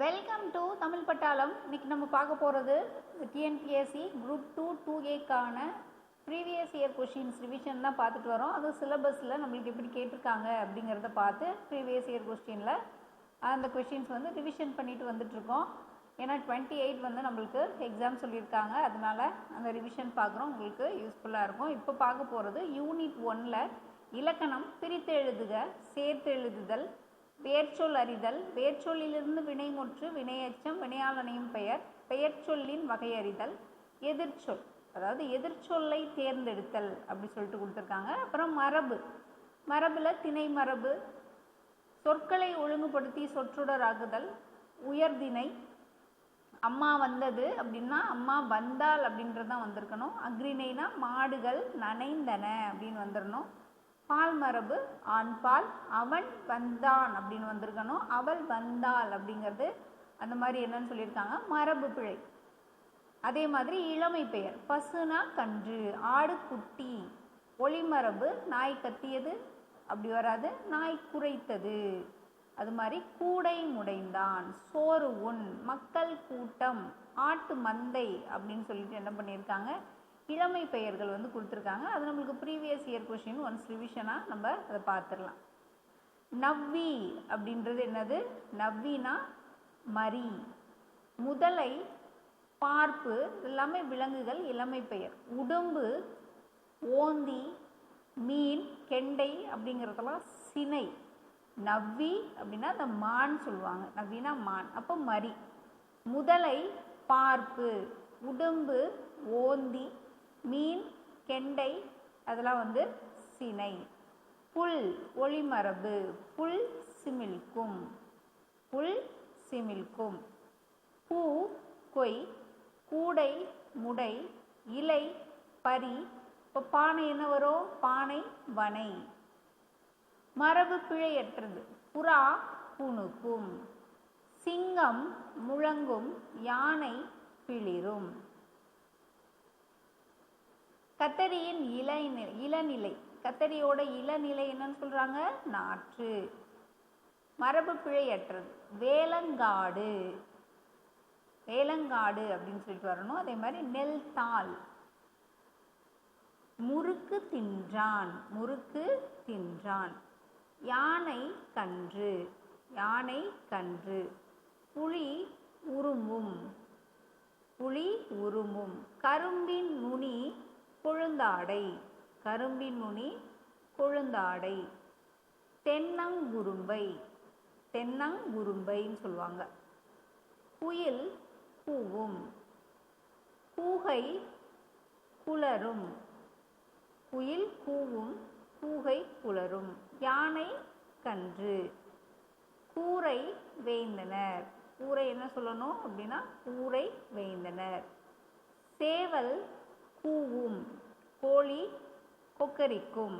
Welcome to Tamil பட்டாளம் இன்னைக்கு நம்ம பார்க்க போகிறது டிஎன்பிஎஸ்சி குரூப் டூ டூ ஏக்கான ப்ரீவியஸ் இயர் கொஷின்ஸ் ரிவிஷன் தான் பார்த்துட்டு வரோம். அது சிலபஸில் நம்மளுக்கு எப்படி கேட்டிருக்காங்க அப்படிங்கிறத பார்த்து ப்ரீவியஸ் இயர் கொஸ்டினில் அந்த கொஷின்ஸ் வந்து ரிவிஷன் பண்ணிட்டு வந்துட்ருக்கோம் ஏன்னா டுவெண்ட்டி எயிட் வந்து நம்மளுக்கு எக்ஸாம் சொல்லியிருக்காங்க. அதனால அந்த ரிவிஷன் பார்க்குறோம். உங்களுக்கு யூஸ்ஃபுல்லாக இருக்கும். இப்போ பார்க்க போகிறது யூனிட் ஒன்னில் இலக்கணம் பிரித்து எழுதுக சேர்த்து எழுதுதல் வேர்ச்சொல் அறிதல் வேர்ச்சொல்லிலிருந்து வினைமுற்று வினையச்சம் வினையாளனையும் பெயர் பெயர்ச்சொல்லின் வகையறிதல் எதிர்ச்சொல் அதாவது எதிர்ச்சொல்லை தேர்ந்தெடுத்தல் அப்படி சொல்லிட்டு கொடுத்துருக்காங்க. அப்புறம் மரபு மரபில் திணை மரபு சொற்களை ஒழுங்குபடுத்தி சொற்றொடராகுதல் உயர்திணை அம்மா வந்தது அப்படின்னா அம்மா வந்தால் அப்படின்றது தான் வந்திருக்கணும். அக்ரிணைனா மாடுகள் நனைந்தன அப்படின்னு வந்துடணும் பால் மரபு ஆண் பால் அவன் வந்தான் அப்படின்னு வந்திருக்கணும். அவள் வந்தாள் அப்படிங்கிறது அந்த மாதிரி என்னன்னு சொல்லியிருக்காங்க. மரபு பிழை. அதே மாதிரி இளமை பெயர். பசுனா கன்று ஆடு குட்டி ஒளிமரபு நாய் கத்தியது அப்படி வராது. நாய் குறைத்தது அது மாதிரி கூடை முடைந்தான் சோறு உண் மக்கள் கூட்டம் ஆட்டு மந்தை அப்படின்னு சொல்லிட்டு என்ன பண்ணியிருக்காங்க? இளமை பெயர்கள் வந்து கொடுத்துருக்காங்க. அது நம்மளுக்கு ப்ரீவியஸ் இயர் கொஷின் ஒன்ஸ் ரிவிஷனாக நம்ம அதை பார்த்துடலாம். நவ்வி அப்படின்றது என்னது? நவ்வினா மரி முதலை பார்ப்பு எல்லாமே விலங்குகள் இளமை பெயர். உடம்பு ஓந்தி மீன் கெண்டை அப்படிங்கிறதெல்லாம் சினை. நவ்வி அப்படின்னா அந்த மான் சொல்லுவாங்க. நவ்வினா மான். அப்போ மரி முதலை பார்ப்பு. உடம்பு ஓந்தி மீன் கெண்டை அதெல்லாம் வந்து சினை. புல் ஒளிமரபு. புல் சிமிழ்க்கும். புல் சிமிழ்க்கும். பூ கொய் கூடை முடை இலை பரி. இப்போ பானை என்ன வரும்? பானை வனை. மரபு பிழையற்றது. புறா புணுக்கும். சிங்கம் முழங்கும். யானை பிளிரும். கத்தரியின் இளநிலை இளநிலை. கத்தரியோட இளநிலை என்னன்னு சொல்றாங்க? நாற்று. மரபு பிழையற்றது. வேலங்காடு. வேலங்காடு அப்படின்னு சொல்லிட்டு வரணும். அதே மாதிரி நெல் தாள் முறுக்கு தின்றான். முறுக்கு தின்றான். யானை கன்று. யானை கன்று. புலி உருமும் புலி உருமும் கரும்பின் நுனி கொழுந்தாடை. கரும்பின் நுனி கொழுந்தாடை. தென்னங்குரும்பை தென்னங்குரும்பைன்னு சொல்லுவாங்க. குயில் கூவும் கூகை குளரும். குயில் கூவும் கூகை குளரும். யானை கன்று. கூரை வேந்தனர். கூரை என்ன சொல்லணும் அப்படின்னா கூரை வேந்தனர். சேவல் கூவும். கோழி கொக்கரிக்கும்.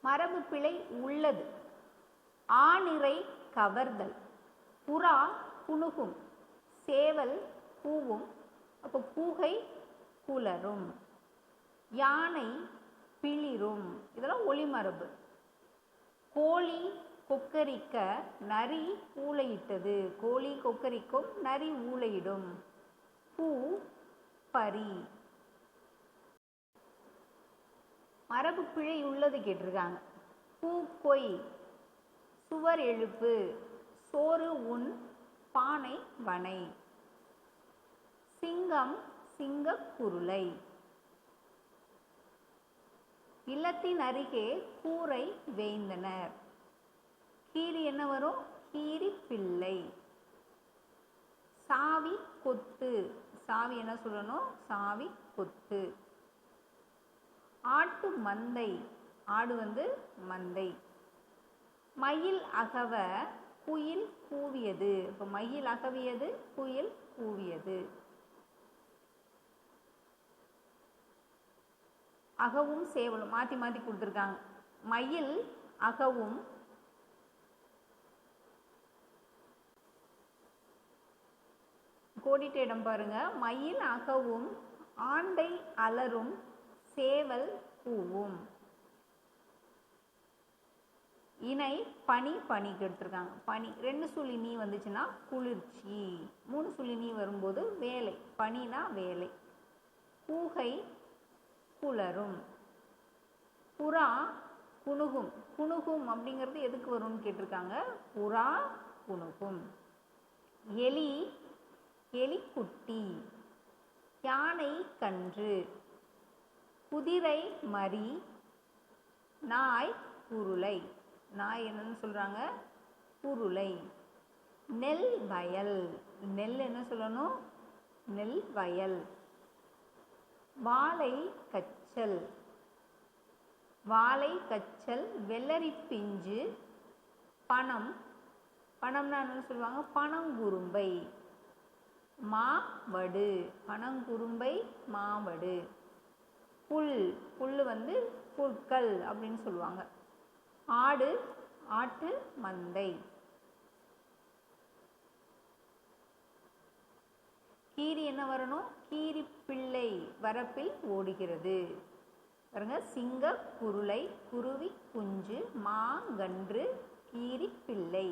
மரபு பிழை உள்ளது. ஆணிறை கவர்தல். புறா புணுகும். சேவல் பூவும். அப்போ கூகை குளரும் யானை பிளிரும். இதெல்லாம் ஒளிமரபு கோழி கொக்கரிக்க நரி ஊளையிட்டது. கோழி கொக்கரிக்கும் நரி ஊளையிடும். பூ பரி மரபு பிழை உள்ளது கேட்டிருக்காங்க. பூ கொய் சுவர் எழுப்பு சோறு உன் பானை வனை. சிங்கம் சிங்க குருளை. இல்லத்தின் அருகே கூரை வேந்தனர். கீரி என்ன வரும்? கீரி பிள்ளை. சாவி கொத்து. சாவி என்ன சொல்லணும்? சாவி கொத்து. ஆட்டு மந்தை. ஆடு வந்து மந்தை. மயில் அகவ குயில் கூவியது. இப்போ மயில் அகவியது குயில் கூவியது. அகவும் சேவலும் மாற்றி மாற்றி கொடுத்துருக்காங்க. மயில் அகவும் கோடிட்ட இடம் பாருங்க. மயில் அகவும் ஆண்டை அலரும் சேவல் பூவும். இணை பனி பனி எடுத்திருக்காங்க. பனி ரெண்டு சுழி நீ வந்துச்சுன்னா குளிர்ச்சி. மூணு சுழி நீ வரும்போது வேலை. பனினா வேலை. கூகை குளரும். புறா குணுகும். குணுகும் அப்படிங்கிறது எதுக்கு வரும்னு கேட்டிருக்காங்க? புறா குணுகும். எலி எலிக்குட்டி யானை கன்று குதிரை மரி நாய் குருளை. நாய் என்னன்னு சொல்கிறாங்க குருளை. நெல் வயல். நெல் என்ன சொல்லணும்? நெல் வயல். வாழை கச்சல். வாழை கச்சல் வெள்ளரி பிஞ்சு பணம். பணம்னா என்னன்னு சொல்லுவாங்க? பனங்குரும்பை. மாவடு. பனங்குரும்பை மாவடு. புல். புல் வந்து புற்கள் அப்படின்னு சொல்லுவாங்க. ஆடு ஆட்டு மந்தை. கீரி என்ன வரணும்? கீரி பிள்ளை வரப்பில் ஓடுகிறது. பாருங்க சிங்க குருளை குருவி குஞ்சு மாங்கன்று கீரி பிள்ளை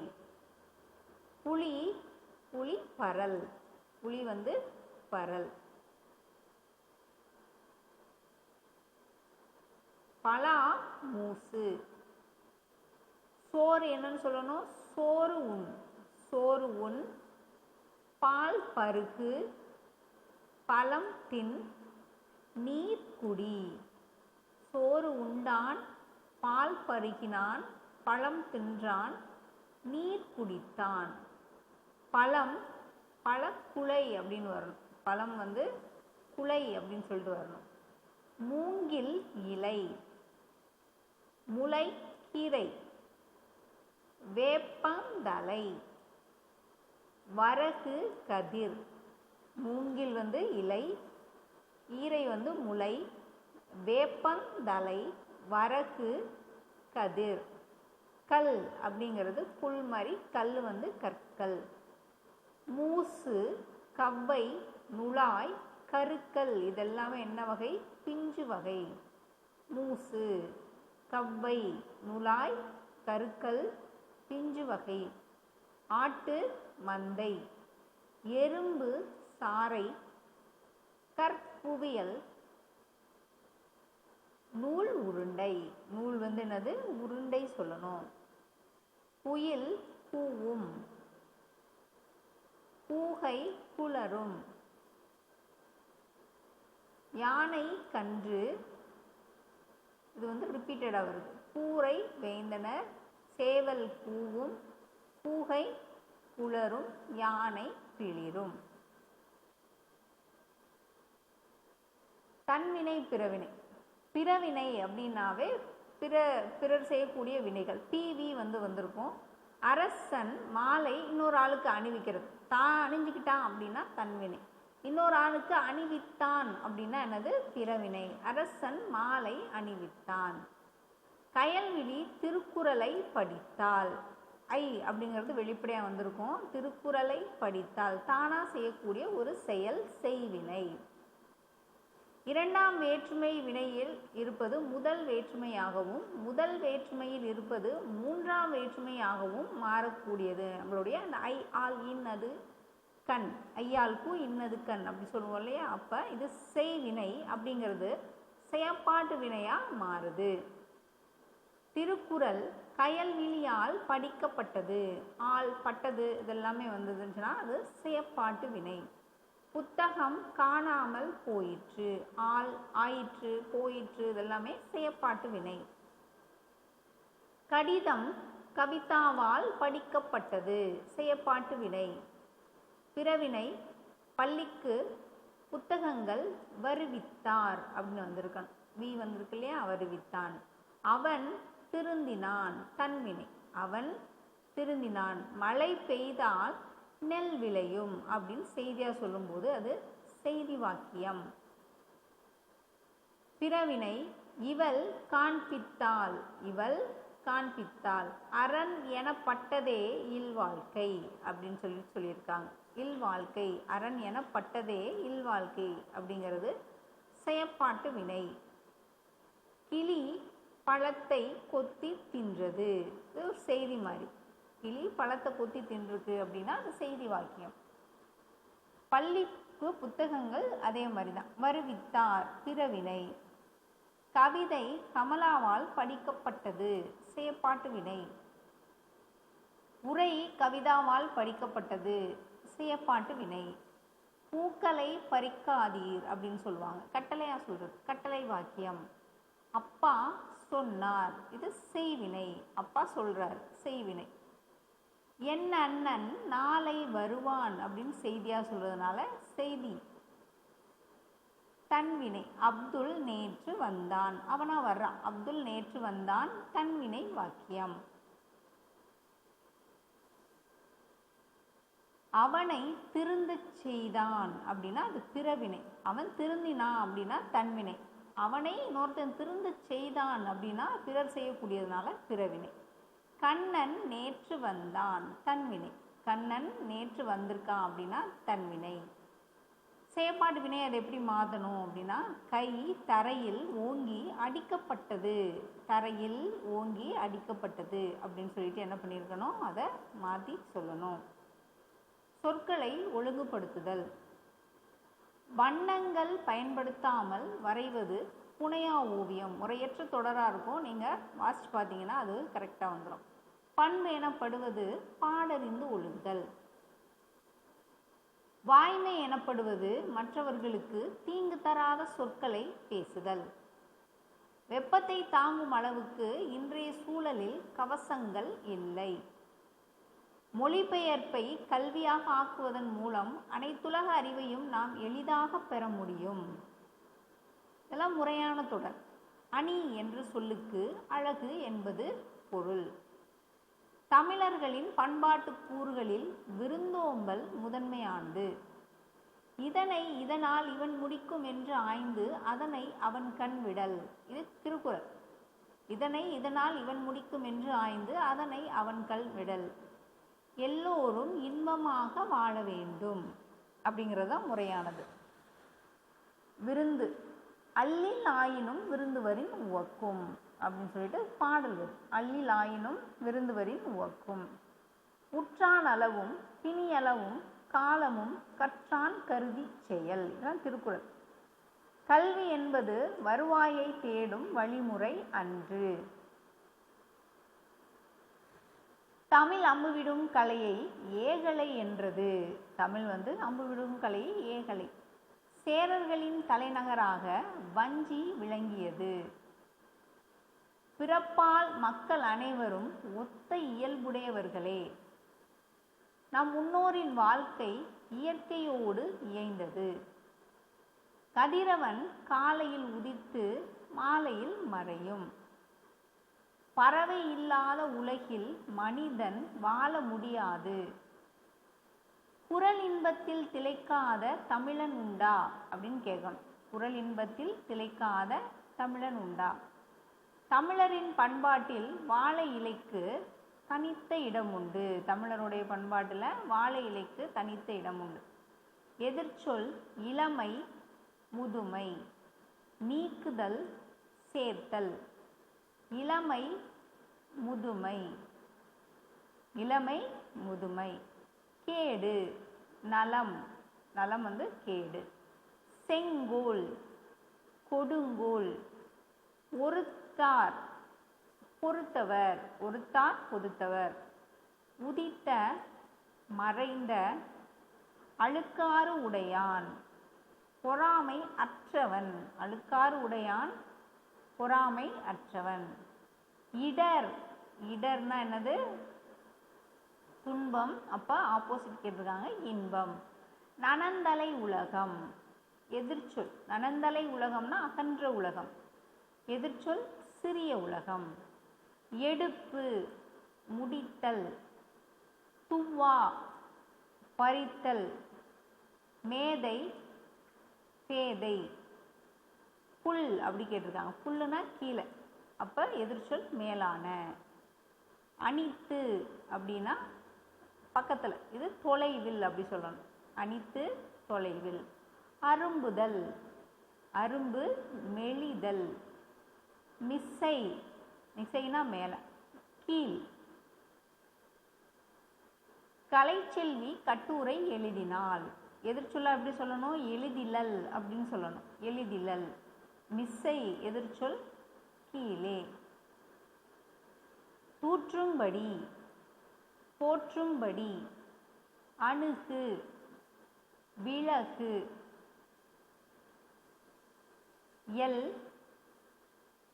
புலி புலி பரல். புலி வந்து பரல். பலா மூசு. சோறு என்னன்னு சொல்லணும்? சோறு உண். சோறு உண். பால் பருகு பழம் தின். நீர் குடி. சோறு உண்டான். பால் பருகினான். பழம் தின்றான். நீர் குடித்தான். பழம் பழக்குலை அப்படின்னு வரணும். பழம் வந்து குலை அப்படின்னு சொல்லிட்டு வரணும். மூங்கில் இலை முளை கீரை வேப்பந்தலை வரகு கதிர். மூங்கில் வந்து இலை ஈரை வந்து முளை வேப்பந்தலை வரகு கதிர். கல் அப்படிங்கிறது புல் மாதிரி கல் வந்து கற்கள் மூசு கவ்வை நுழாய் கருக்கல் இதெல்லாமே என்ன வகை? பிஞ்சு வகை. மூசு கவ்வை நுழாய் கருக்கல் பிஞ்சு வகை. ஆட்டு மந்தை. எறும்பு சாறை. கற்புவியல். நூல் உருண்டை. நூல் வந்து என்னது? உருண்டை சொல்லணும். குயில் பூவும். கூகை குளரும். யானை கன்று. இது வந்து ரிப்பீட்டடாக வருது. கூரை வேந்தனர் சேவல் கூவும் கூகை குளரும் யானை பிளிரும். தன்வினை பிறவினை. பிறவினை அப்படின்னாவே பிற பிறர் செய்யக்கூடிய வினைகள். பிவி வந்து வந்திருக்கும். அரசன் மாலை இன்னொரு ஆளுக்கு அணிவிக்கிறது. தான் அணிஞ்சுக்கிட்டான் அப்படின்னா தன்வினை இன்னொரு ஆணுக்கு அணிவித்தான் அப்படின்னா என்னது? பிறவினை. அரசன் மாலை அணிவித்தான். கயல்விழி திருக்குறளை படித்தாள். ஐ அப்படிங்கிறது வெளிப்படையாக வந்திருக்கும். திருக்குறளை படித்தால் தானாக செய்யக்கூடிய ஒரு செயல் செய்வினை. இரண்டாம் வேற்றுமை வினையில் இருப்பது முதல் வேற்றுமையாகவும் முதல் வேற்றுமையில் இருப்பது மூன்றாம் வேற்றுமையாகவும் மாறக்கூடியது. நம்மளுடைய அந்த ஐ ஆல் இன்னது கண் ஐயாளுக்கும் இன்னது கண் அப்படி சொல்லுவோம் இல்லையா? அப்போ இது செய் வினை அப்படிங்கிறது செயற்பாட்டு வினையாக மாறுது. திருக்குறள் கயல்விழியால் படிக்கப்பட்டது. ஆள் பட்டது இதெல்லாமே வந்ததுன்னா அது செயற்பாட்டு வினை. புத்தகம் காணாமல் போயிற்று ஆள் ஆயிற்று போயிற்று இதெல்லாமே செயற்பாட்டு வினை. கடிதம் கவிதாவால் படிக்கப்பட்டது செயற்பாட்டு வினை. பிறவினை பள்ளிக்கு புத்தகங்கள் வருவித்தார் அப்படின்னு வந்திருக்கான். வி வந்திருக்கு இல்லையா? வருவித்தான். அவன் திருந்தினான் தன்வினை அவன் திருந்தினான். மழை பெய்தால் நெல் விளையும் அப்படின்னு செய்தியாக சொல்லும்போது அது செய்தி வாக்கியம். பிறவினை இவள் காண்பித்தாள் இவள் காண்பித்தாள். அரண் எனப்பட்டதே இல்வாழ்க்கை அப்படின்னு சொல்லி சொல்லியிருக்காங்க. இல்வாழ்க்கை அரண் எனப்பட்டதே இல்வாழ்க்கை அப்படிங்கிறது செயற்பாட்டு வினை. கிளி பழத்தை கொத்தி தின்றது. இது செய்தி மாதிரி. கிளி பழத்தை கொத்தி தின்றுருக்கு அப்படின்னா அது செய்தி வாக்கியம். பள்ளிக்கு புத்தகங்கள் அதே மாதிரி தான் வருவித்தார் பிறவினை. கவிதை கமலாவால் படிக்கப்பட்டது செய்யப்பாட்டு வினை உரை கவிதாவால் படிக்கப்பட்டது செய்யப்பாட்டு வினை பூக்களை பறிக்காதீர் அப்படின்னு சொல்லுவாங்க. கட்டளையா சொல்றது. கட்டளை வாக்கியம். அப்பா சொன்னார். இது செய்வினை. அப்பா சொல்றார். செய்வினை. என் அண்ணன் நாளை வருவான் அப்படின்னு செய்தியாக சொல்கிறதுனால செய்தி. தன்வினை அப்துல் நேற்று வந்தான். அவனா வர்றான். அப்துல் நேற்று வந்தான். தன்வினை வாக்கியம். அவனை திருந்து செய்தான் அப்படின்னா அது பிறவினை. அவன் திருந்தினான் அப்படின்னா தன்வினை அவனை இன்னொருத்தன் திருந்து செய்தான் அப்படின்னா பிறர் செய்யக்கூடியதுனால பிறவினை. கண்ணன் நேற்று வந்தான். தன்வினை கண்ணன் நேற்று வந்திருக்கான் அப்படின்னா தன்வினை செயற்பாடு வினை அதை எப்படி மாற்றணும் அப்படின்னா கை தரையில் ஓங்கி அடிக்கப்பட்டது. தரையில் ஓங்கி அடிக்கப்பட்டது அப்படின்னு சொல்லிட்டு என்ன பண்ணியிருக்கணும் அதை மாற்றி சொல்லணும். சொற்களை ஒழுங்குபடுத்துதல். வண்ணங்கள் பயன்படுத்தாமல் வரைவது புனையா ஓவியம். முறையற்ற தொடராக இருக்கும். நீங்கள் வாசிச்சு பார்த்தீங்கன்னா அது கரெக்டாக வந்துடும் பண்பு எனப்படுவது பாடறிந்து ஒழுகுதல். வாய்மை எனப்படுவது மற்றவர்களுக்கு தீங்கு தராத சொற்களை பேசுதல். வெப்பத்தை தாங்கும் அளவுக்கு இன்றைய சூழலில் கவசங்கள் இல்லை. மொழிபெயர்ப்பை கல்வியாக ஆக்குவதன் மூலம் அனைத்துலக அறிவையும் நாம் எளிதாக பெற முடியும். இதெல்லாம் முறையான தொடர். அணி என்ற சொல்லுக்கு அழகு என்பது பொருள். தமிழர்களின் பண்பாட்டு கூறுகளில் விருந்தோம்பல் முதன்மையானது. இதனை இதனால் இவன் முடிக்கும் என்று ஆய்ந்து அதனை அவன் கண் விடல். இது திருக்குறள். இதனை இதனால் இவன் முடிக்கும் என்று ஆய்ந்து அதனை அவன் கண் விடல். எல்லோரும் இன்பமாக வாழ வேண்டும் அப்படிங்கிறது தான் முறையானது. விருந்து. அல்லில் ஆயினும் விருந்துவரின் உவக்கும். அப்படின்னு சொல்லிட்டு பாடல் வரும். அள்ளில் ஆயினும் விருந்துவரின் உவக்கும். உற்றான் அளவும் பிணியளவும் காலமும் கற்றான் கருதி செயல். இதுதான் திருக்குறள். கல்வி என்பது வருவாயை தேடும் வழிமுறை அன்று. தமிழ் அம்புவிடும் கலையை ஏகலை என்றது. தமிழ் வந்து அம்புவிடும் கலையை ஏகலை. சேரர்களின் தலைநகராக வஞ்சி விளங்கியது. பிறப்பால் மக்கள் அனைவரும் ஒத்த இயல்புடையவர்களே. நம் முன்னோரின் வாழ்க்கை இயற்கையோடு இயைந்தது. கதிரவன் காலையில் உதித்து மாலையில் மறையும். பறவை இல்லாத உலகில் மனிதன் வாழ முடியாது. குரல் இன்பத்தில் திளைக்காத தமிழன் உண்டா? அப்படின்னு கேட்கணும். குரல் இன்பத்தில் திளைக்காத தமிழன் உண்டா? தமிழரின் பண்பாட்டில் வாழை இலைக்கு தனித்த இடம் உண்டு. தமிழருடைய பண்பாட்டில் வாழை இலைக்கு தனித்த இடம் உண்டு. எதிர்ச்சொல் இளமை முதுமை நீக்குதல் சேர்த்தல். இளமை முதுமை இளமை முதுமை. கேடு நலம். நலம் வந்து கேடு. செங்கோல் கொடுங்கோல். ஒருத்தார் பொறுத்தவர் ஒருத்தார் பொறுத்தவர். உதித்த மறைந்த அழுக்காறு உடையான். பொறாமை அற்றவன் அழுக்காறு உடையான் பொறாமை அற்றவன். இடர் இடர்னா என்னது? துன்பம். அப்போ ஆப்போசிட் கேட்டிருக்காங்க இன்பம். நனந்தலை உலகம். எதிர்ச்சொல். நனந்தலை உலகம்னா அகன்ற உலகம். எதிர்ச்சொல் சிறிய உலகம். எடுப்பு முடித்தல். துவா பறித்தல். மேதை பேதை. புல் அப்படி கேட்டிருக்காங்க. புல்லுனா கீழே. அப்போ எதிர்ச்சொல் மேலான. அனித்து அப்படின்னா பக்கத்தில். இது தொலைவில் அப்படி சொல்லணும். அனித்து தொலைவில். அரும்புதல். அரும்பு மெலிதல். மிஸ்ஸை மிசைனா மேலே. கீழ். கலைச்செல்வி கட்டுரை எழுதினாள். எதிர்ச்சொல்ல எப்படி சொல்லணும்? எழுதிலல் அப்படின்னு சொல்லணும். எழுதிலல். மிஸ்ஸை எதிர்ச்சொல் கீழே. தூற்றும்படி போற்றும்படி அணுகு விளக்கு எல்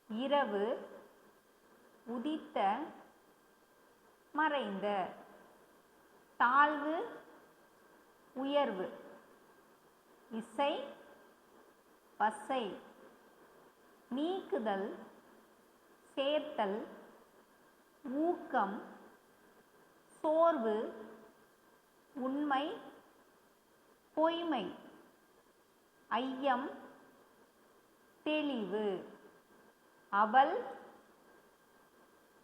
இரவு உதித்த மறைந்த. தாழ்வு உயர்வு. இசை பசை. நீக்குதல் சேர்த்தல். ஊக்கம் சோர்வு. உண்மை பொய்மை. ஐயம் தெளிவு. அவள்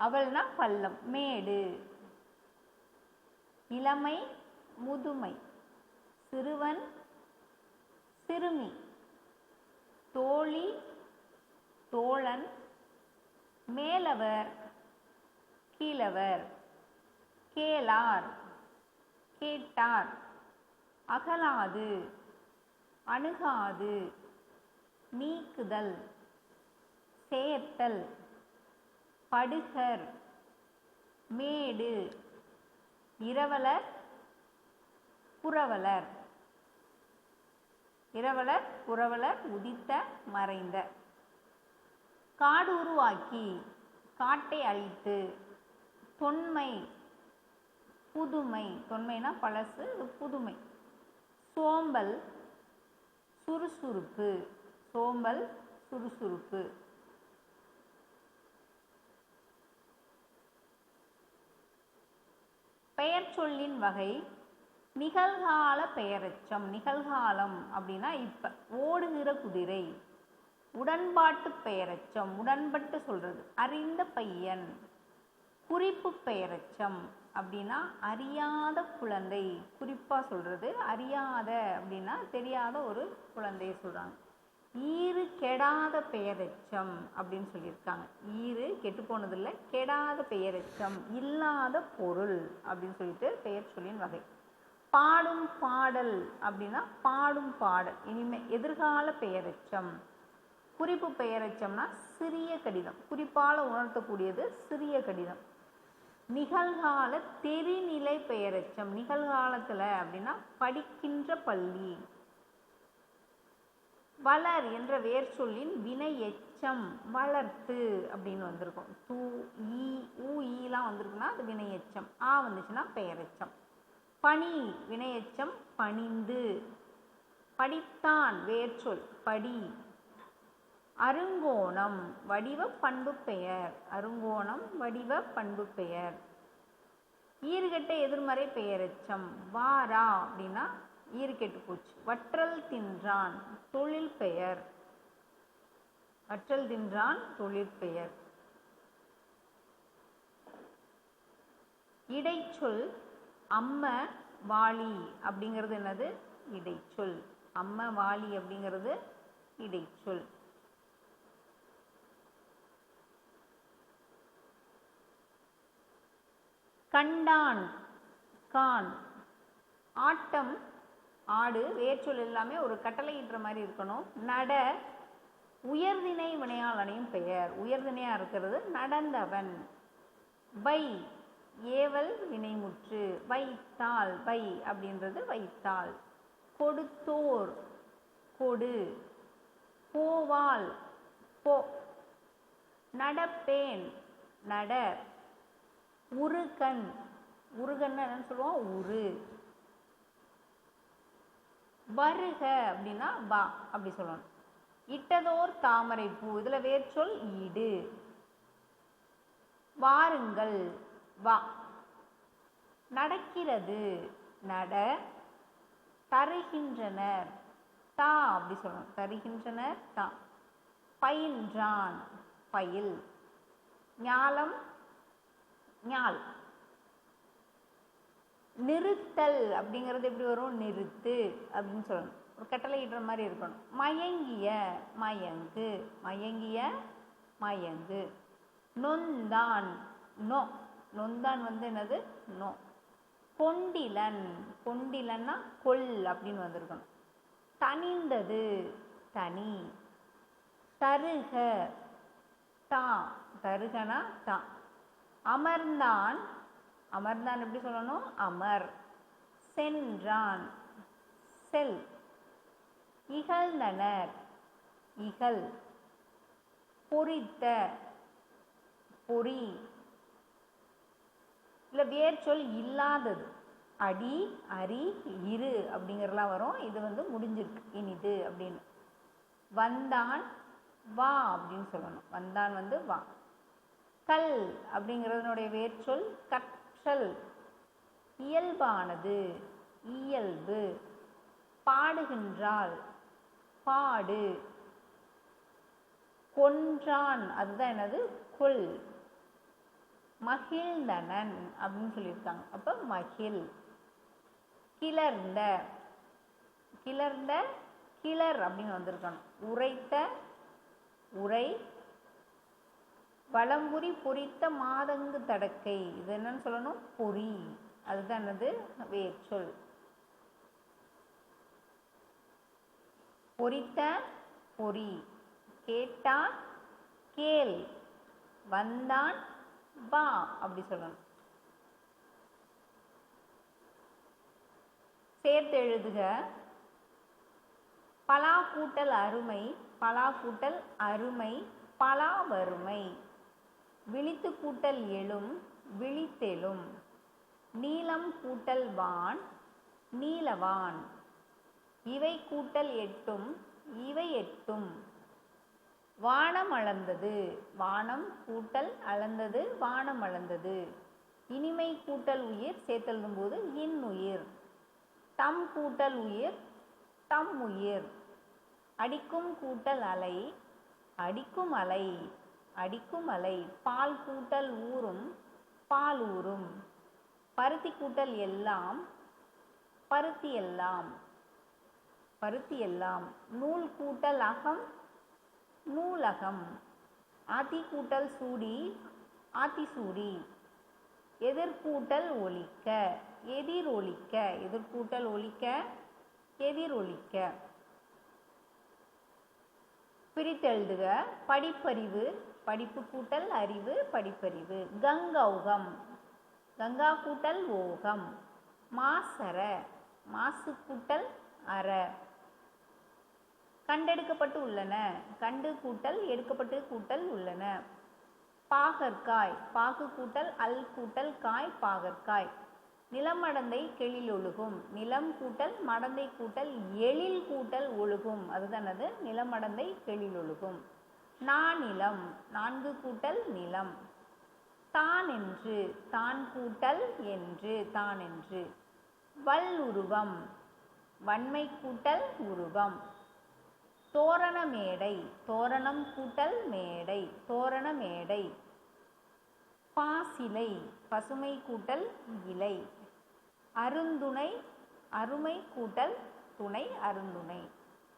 அவள்னா பள்ளம் மேடு. இளமை முதுமை. சிறுவன் சிறுமி. தோழி தோழன். மேலவர் கீழவர். கேளார் கேட்டார். அகலாது அணுகாது. நீக்குதல். சேர்த்தல் படுகர் மேடு இரவலர் புரவலர். இரவலர் புரவலர் உதித்த மறைந்த. காடு உருவாக்கி காட்டை அழித்து. தொன்மை புதுமை. தொன்மைனா பழசு புதுமை. சோம்பல் சுறுசுறுப்பு. சோம்பல் சுறுசுறுப்பு. பெயர் சொல்லின் வகை நிகழ்கால பெயரெச்சம் நிகழ்காலம் அப்படின்னா இப்போ ஓடுகிற குதிரை உடன்பாட்டு பெயரெச்சம் உடன்பட்டு சொல்கிறது அறிந்த பையன் குறிப்பு பெயரெச்சம் அப்படின்னா அறியாத குழந்தை குறிப்பாக சொல்கிறது அறியாத அப்படின்னா தெரியாத ஒரு குழந்தையை சொல்கிறாங்க ஈறு கெடாத பெயரெச்சம் அப்படின்னு சொல்லியிருக்காங்க. ஈறு கெட்டு போனதில்லை கெடாத பெயரெச்சம் இல்லாத பொருள் அப்படின்னு சொல்லிட்டு பெயர் சொல்லின் வகை. பாடும் பாடல் அப்படின்னா பாடும் பாடல் இனிமே எதிர்கால பெயரெச்சம். குறிப்பு பெயரெச்சம்னா சிறிய கடிதம் குறிப்பால் உணர்த்தக்கூடியது சிறிய கடிதம். நிகழ்கால தெரிநிலை பெயரெச்சம் நிகழ்காலத்தில் அப்படின்னா படிக்கின்ற பள்ளி. வளர் என்ற வேர் சொல்லின் வினை எச்சம் வளர்த்து அப்படின்னு வந்திருக்கும். தூ ஈ ஊ ஈலாம் வந்திருக்குன்னா அது வினை எச்சம். ஆ வந்துச்சுன்னா பெயரெச்சம் பணி வினையெச்சம் பணிந்து. படித்தான் வேர்ச்சொல் படி. அருங்கோணம் வடிவ பண்பு பெயர். அருங்கோணம் வடிவ பண்பு பெயர். ஈறுகட்ட எதிர்மறை பெயரெச்சம் வாரா அப்படின்னா ஈறு கெட்டு போச்சு. வற்றல் தின்றான் தொழில் பெயர். வற்றல் தின்றான் தொழில் பெயர். இடைச்சொல் அம்ம வாளி அப்படிங்கிறது என்னது? இடைச்சொல். அம்ம வாளி அப்படிங்கிறது இடைச்சொல். கண்டான் கான். ஆட்டம் ஆடு வேர்ச்சொல் எல்லாமே ஒரு கட்டளையிடுற மாதிரி இருக்கணும். நட உயர்திணை வினையாளனையும் பெயர். உயர்திணையா இருக்கிறது நடந்தவன். வை ஏவல் வினைமுற்று. வைத்தாள் வை அப்படின்றது வைத்தாள். கொடுத்தோர் கொடு. போவால் போ. நடப்பேன் நட. உருகன். உருகன்னு என்னன்னு சொல்லுவோம்? உரு. வருக அப்படின்னா வா அப்படி சொல்லணும். இட்டதோர் தாமரை பூ வேர் வேர்ச்சொல் ஈடு. வாருங்கள் வா. நடக்கிறது நட. தருகின்றனர் தா அப்படி சொல்லணும். தருகின்றனர் தா. பயின்றான் பயில். ஞாலம் ஞால். நிறுத்தல் அப்படிங்கிறது எப்படி வரும்? நிறுத்து அப்படின்னு சொல்லணும். ஒரு கட்டளையிடுற மாதிரி இருக்கணும். மயங்கிய மயங்கு மயங்கிய மயங்கு. நொந்தான் நோ. நொந்தான் வந்து என்னது? நோ. கொண்டிலன் கொண்டிலன்னா கொல் அப்படின்னு வந்திருக்கணும். தனிந்தது தனி. தருக தா. தருகனா தா. அமர்ந்தான் அமர்ந்தான் எப்படி சொல்லணும்? அமர். சென்றான். செல். இகழ்ந்தனர். இகழ். பொறித்த பொறி இல்லை வேர்ச்சொல் இல்லாதது. அடி அரி இரு அப்படிங்கிறலாம் வரும். இது வந்து முடிஞ்சிருக்கு. இனிது அப்படின்னு. வந்தான் வா அப்படின்னு சொல்லணும். வந்தான் வந்து வா. கல் அப்படிங்கிறதுனுடைய வேர்ச்சொல் சொல் இயல்பானது இயல்பு. பாடுகின்றாள் பாடு. கொன்றான் அதுதான் என்னது? கொல் மகிழ்ந்தனன் அப்படின்னு சொல்லியிருக்காங்க. அப்போ மகிழ். கிளர்ந்த. கிளர்ந்த கிளர் அப்படின்னு வந்திருக்கணும். உரைத்த உரை வளம்புரி பொறித்த மாதங்கு தடக்கை. இது என்னன்னு சொல்லணும்? பொறி. அதுதான் என்னது? வேர்ச்சொல். பொறித்த பொறி. கேட்டான் கேள். வந்தான் வா அப்படி சொல்லணும். சேர்த்து எழுதுக. பலா கூட்டல் அருமை பலா கூட்டல் அருமை பலா வறுமை விழித்து கூட்டல் எழும் விழித்தெழும். நீலம் கூட்டல் வான் நீலவான். இவை கூட்டல் எட்டும் இவை எட்டும். வானம் அளந்தது வானம் கூட்டல் அளந்தது வானம் அளந்தது. இனிமை கூட்டல் உயிர் சேர்த்தெழுதும் போது இன்னுயிர் தம் கூட்டல் உயிர் தம் உயிர். அடிக்கும் கூட்டல் அலை அடிக்கும் அலை. அடிக்கும் அலை பால் கூட்டல் ஊறும் பால் ஊறும். பருத்தி கூட்டல் எல்லாம் பருத்தி எல்லாம் பருத்தி எல்லாம். நூல் கூட்டல் அகம் நூலகம் ஆத்தி கூட்டல் சூடி ஆத்தி சூடி. எதிர்கூட்டல் ஒலிக்க எதிர் ஒலிக்க. எதிர்கூட்டல் ஒலிக்க எதிர் ஒலிக்க. பிரித்தெழுதுக. படிப்பறிவு படிப்பு கூட்டல் அறிவு படிப்பறிவு. கங்கௌகம். கங்கா கூட்டல் ஓகம். மாசர. மாசு கூட்டல் அற. கண்டெடுக்கப்பட்டு உள்ளன. கண்டு கூட்டல் எடுக்கப்பட்டு கூட்டல் உள்ளன. பாகற்காய். பாகு கூட்டல் அல் கூட்டல் காய் பாகற்காய். நிலமடந்தை கெழில் ஒழுகும். நிலம் கூட்டல் மடந்தை கூட்டல் எழில் கூட்டல் ஒழுகும். அதுதான் அது. நிலமடந்தை கெழில் ஒழுகும். நானிலம் நான்கு கூட்டல் நிலம். தான் என்று தான் கூட்டல் என்று தான் என்று வல்லுருவம் வன்மை கூட்டல் உருவம். தோரண மேடை தோரணம் கூட்டல் மேடை தோரண மேடை. பாசிலை பசுமை கூட்டல் இலை. அருந்துணை அருமை கூட்டல் துணை அருந்துணை.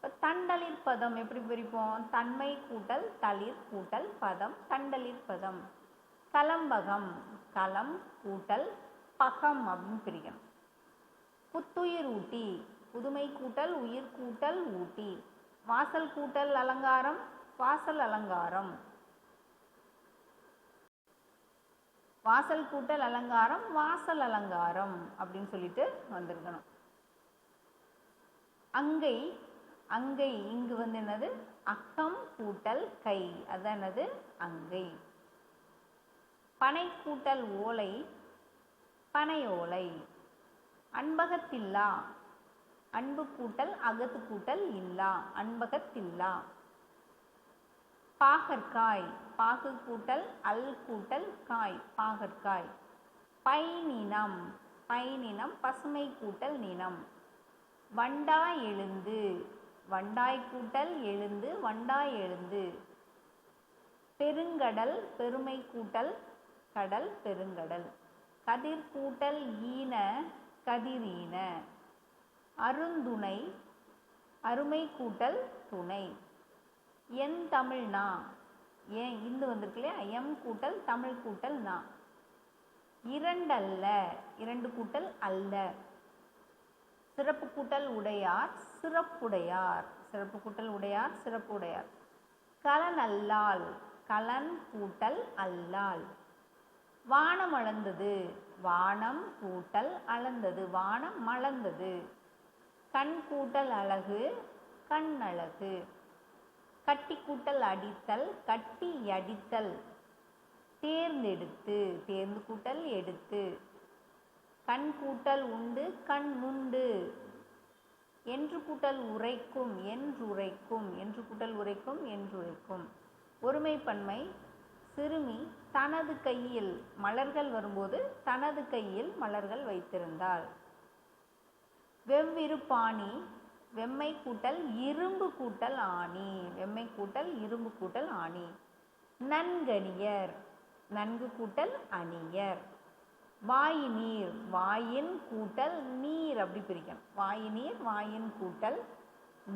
இப்போ தண்டலிர் பதம் எப்படி பிரிப்போம்? தன்மை கூட்டல் தளிர் கூட்டல் பதம் தண்டலிர் பதம். கலம்பகம் களம் கூட்டல் பகம் அப்படின்னு பிரிக்கணும். புத்துயிர் ஊட்டி புதுமை கூட்டல் உயிர் கூட்டல் ஊட்டி. வாசல் கூட்டல் அலங்காரம் வாசல் அலங்காரம். வாசல் கூட்டல் அலங்காரம் வாசல் அலங்காரம் அப்படின்னு சொல்லிட்டு வந்திருக்கணும். அங்கை அங்கை இங்கு வந்து என்னது? அக்கம் கூட்டல் கை. அதான் என்னது? அங்கை. பனை கூட்டல் ஓலை பனை ஓலை. அன்பகத்தில்லா. அன்பு கூட்டல் அகத்து கூட்டல் இல்லா. அன்பகத்தில்லா. பாகற்காய். பாகு கூட்டல் அல் கூட்டல் காய். பாகற்காய். பைநினம் பைநினம் பசுமை கூட்டல் நினம் வண்டா எழுந்து. வண்டாய் கூட்டல் எழுந்து வண்டாய் எழுந்து. பெருங்கடல் பெருமை கூட்டல் கடல் பெருங்கடல். கதிர் கூட்டல் ஈன கதிரீன அருந்துணை அருமை கூட்டல் துணை. என் தமிழ்னா ஏன் இந்து வந்திருக்கு இல்லையா எம் கூட்டல் தமிழ் கூட்டல் நா. இரண்டல்ல இரண்டு கூட்டல் அல்ல. சிறப்பு கூட்டல் உடையார் சிறப்புடையார். சிறப்பு கூட்டல் உடையார் சிறப்புடையார். கலன் அல்லால் கலன் கூட்டல் அல்லால். வானம் அளந்தது வானம் கூட்டல் அளந்தது வானம் மலர்ந்தது. கண் கூட்டல் அழகு கண் அழகு. கட்டி கூட்டல் அடித்தல் கட்டி அடித்தல். தேர்ந்தெடுத்து தேர்ந்து கூட்டல் எடுத்து. கண் கூட்டல் உண்டு கண் நுண்டு. என்று கூட்டல் உரைக்கும் என்றுரைக்கும். என்று கூட்டல் உரைக்கும் என்றுரைக்கும். ஒருமைப்பன்மை சிறுமி தனது கையில் மலர்கள் வரும்போது தனது கையில் மலர்கள் வைத்திருந்தாள். வெவ்விரு பாணி வெம்மை கூட்டல் இரும்பு கூட்டல் ஆணி. வெம்மை கூட்டல் இரும்பு கூட்டல் ஆணி. நன்கணியர் நன்கு கூட்டல் அணியர். வாயினீர் வாயின் கூட்டல் நீர் அப்படி பிரிக்கணும். நீர் வாயின் கூட்டல்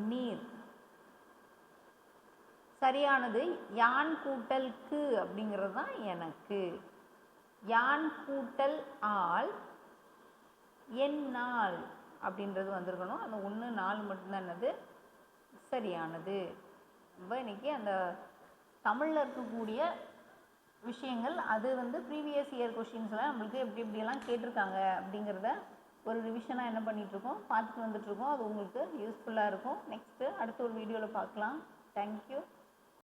நீர். சரியானது யான் கூட்டல் கு அப்படிங்கிறது தான் எனக்கு. யான் கூட்டல் ஆள் என் நாள் அப்படின்றது வந்திருக்கணும். அந்த ஒன்று நாள் மட்டும்தான் என்னது? சரியானது. இப்போ இன்னைக்கு அந்த தமிழில் இருக்கக்கூடிய விஷயங்கள். அது வந்து ப்ரீவியஸ் இயர் கொஷின்ஸ்லாம் நம்மளுக்கு எப்படி எப்படியெல்லாம் கேட்டிருக்காங்க அப்படிங்கிறத ஒரு ரிவிஷனாக என்ன பண்ணிகிட்ருக்கோம் பார்த்துட்டு வந்துட்ருக்கோம் அது உங்களுக்கு யூஸ்ஃபுல்லாக இருக்கும். நெக்ஸ்ட்டு அடுத்த ஒரு வீடியோவில் பார்க்கலாம். தேங்க்யூ